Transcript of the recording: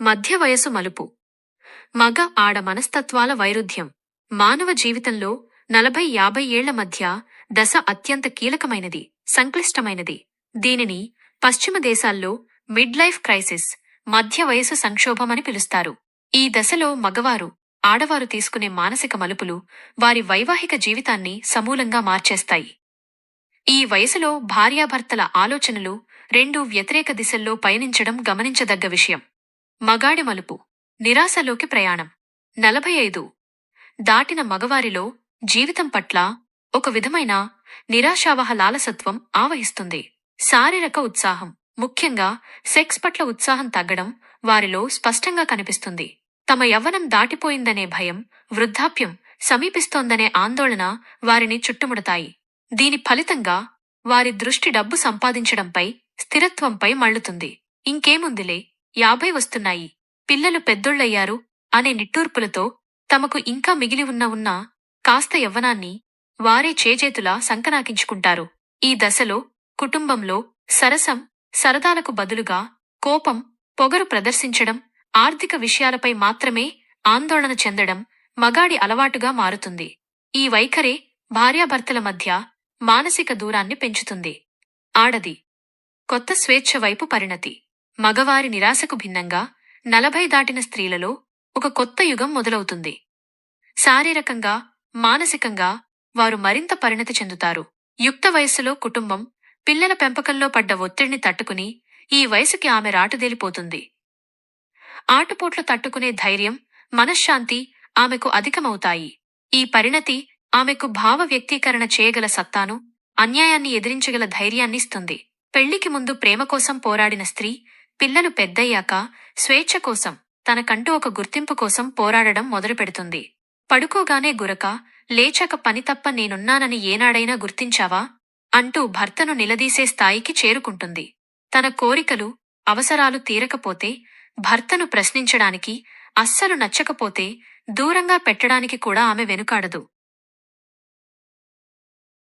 మధ్య వయసు మలుపు. మగ ఆడ మనస్తత్వాల వైరుధ్యం. మానవ జీవితంలో నలభై యాభై ఏళ్ళ మధ్య దశ అత్యంత కీలకమైనది సంక్లిష్టమైనది. దీనిని పశ్చిమ దేశాల్లో మిడ్ లైఫ్ క్రైసిస్ మధ్య వయసు సంక్షోభమని పిలుస్తారు. ఈ దశలో మగవారు ఆడవారు తీసుకునే మానసిక మలుపులు వారి వైవాహిక జీవితాన్ని సమూలంగా మార్చేస్తాయి. ఈ వయసులో భార్యాభర్తల ఆలోచనలు రెండు వ్యతిరేక దిశల్లో పయనించడం గమనించదగ్గ విషయం. మగాడి మలుపు. నిరాశలోకి ప్రయాణం. నలభై ఐదు దాటిన మగవారిలో జీవితం పట్ల ఒక విధమైన నిరాశావహ లాలసత్వం ఆవహిస్తుంది. శారీరక ఉత్సాహం. ముఖ్యంగా సెక్స్ పట్ల ఉత్సాహం తగ్గడం వారిలో స్పష్టంగా కనిపిస్తుంది. తమ యవ్వనం దాటిపోయిందనే భయం వృద్ధాప్యం సమీపిస్తోందనే ఆందోళన వారిని చుట్టుముడతాయి. దీని ఫలితంగా వారి దృష్టి డబ్బు సంపాదించడంపై స్థిరత్వంపై మళ్ళుతుంది. ఇంకేముందిలే? యాభై వస్తున్నాయి. పిల్లలు పెద్దోళ్ళయ్యారు అనే నిట్టూర్పులతో తమకు ఇంకా మిగిలి ఉన్న ఉన్న కాస్త యవ్వనాన్ని వారే చేజేతులా సంకనాకించుకుంటారు. ఈ దశలో కుటుంబంలో సరసం సరదాలకు బదులుగా కోపం పొగరు ప్రదర్శించడం ఆర్థిక విషయాలపై మాత్రమే ఆందోళన చెందడం మగాడి అలవాటుగా మారుతుంది. ఈ వైఖరే భార్యాభర్తల మధ్య మానసిక దూరాన్ని పెంచుతుంది. ఆడది. కొత్త స్వేచ్ఛ వైపు పరిణతి. మగవారి నిరాశకు భిన్నంగా నలభై దాటిన స్త్రీలలో ఒక కొత్త యుగం మొదలవుతుంది. శారీరకంగా మానసికంగా వారు మరింత పరిణతి చెందుతారు. యుక్త వయస్సులో కుటుంబం పిల్లల పెంపకంలో పడ్డ ఒత్తిడిని తట్టుకుని ఈ వయసుకి ఆమె రాటుదేలిపోతుంది. ఆటుపోట్లు తట్టుకునే ధైర్యం మనశ్శాంతి ఆమెకు అధికమవుతాయి. ఈ పరిణతి ఆమెకు భావ వ్యక్తీకరణ చేయగల సత్తాను అన్యాయాన్ని ఎదిరించగల ధైర్యాన్నిస్తుంది పెళ్ళికి ముందు ప్రేమ కోసం పోరాడిన స్త్రీ పిల్లలు పెద్దయ్యాక స్వేచ్ఛ కోసం తనకంటూ ఒక గుర్తింపు కోసం పోరాడడం మొదలుపెడుతుంది. పడుకోగానే గురక లేచక పని తప్ప నేనున్నానని ఏనాడైనా గుర్తించావా? అంటూ భర్తను నిలదీసే స్థాయికి చేరుకుంటుంది. తన కోరికలు అవసరాలు తీరకపోతే భర్తను ప్రశ్నించడానికి అస్సలు నచ్చకపోతే దూరంగా పెట్టడానికి కూడా ఆమె వెనుకాడదు.